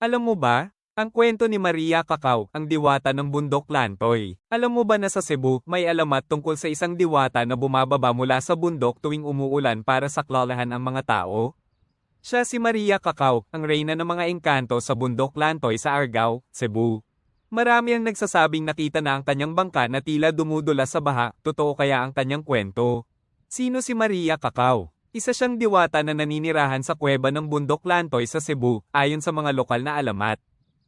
Alam mo ba, ang kwento ni Maria Cacao, ang diwata ng bundok Lantoy. Alam mo ba na sa Cebu, may alamat tungkol sa isang diwata na bumababa mula sa bundok tuwing umuulan para saklalahan ang mga tao? Siya si Maria Cacao, ang reyna ng mga engkanto sa bundok Lantoy sa Argao, Cebu. Marami ang nagsasabing nakita na ang kanyang bangka na tila dumudula sa baha, totoo kaya ang kanyang kwento. Sino si Maria Cacao? Isa siyang diwata na naninirahan sa kuweba ng bundok Lantoy sa Cebu, ayon sa mga lokal na alamat.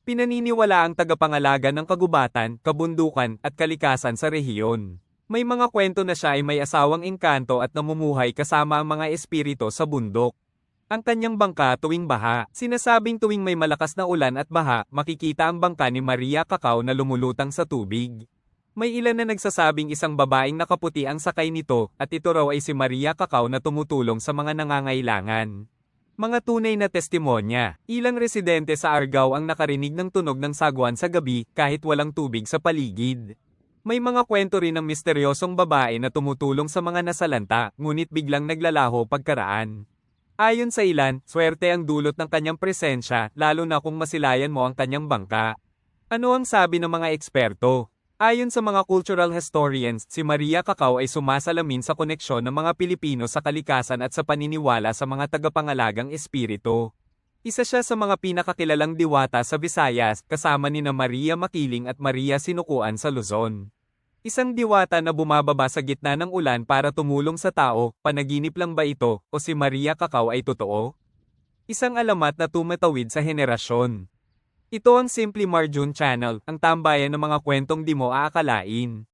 Pinaniniwala ang tagapangalaga ng kagubatan, kabundukan, at kalikasan sa rehiyon. May mga kwento na siya ay may asawang engkanto at namumuhay kasama ang mga espirito sa bundok. Ang kanyang bangka tuwing baha, sinasabing tuwing may malakas na ulan at baha, makikita ang bangka ni Maria Cacao na lumulutang sa tubig. May ilan na nagsasabing isang babaeng nakaputi ang sakay nito, at ito raw ay si Maria Cacao na tumutulong sa mga nangangailangan. Mga tunay na testimonya, ilang residente sa Argao ang nakarinig ng tunog ng sagwan sa gabi kahit walang tubig sa paligid. May mga kwento rin ng misteryosong babae na tumutulong sa mga nasalanta, ngunit biglang naglalaho pagkaraan. Ayon sa ilan, swerte ang dulot ng kanyang presensya, lalo na kung masilayan mo ang kanyang bangka. Ano ang sabi ng mga eksperto? Ayon sa mga cultural historians, si Maria Cacao ay sumasalamin sa koneksyon ng mga Pilipino sa kalikasan at sa paniniwala sa mga tagapangalagang espiritu. Isa siya sa mga pinakakilalang diwata sa Visayas, kasama ni na Maria Makiling at Maria Sinukuan sa Luzon. Isang diwata na bumababa sa gitna ng ulan para tumulong sa tao, panaginip lang ba ito, o si Maria Cacao ay totoo? Isang alamat na tumatawid sa henerasyon. Ito ang Simply Marjun Channel, ang tambayan ng mga kwentong di mo aakalain.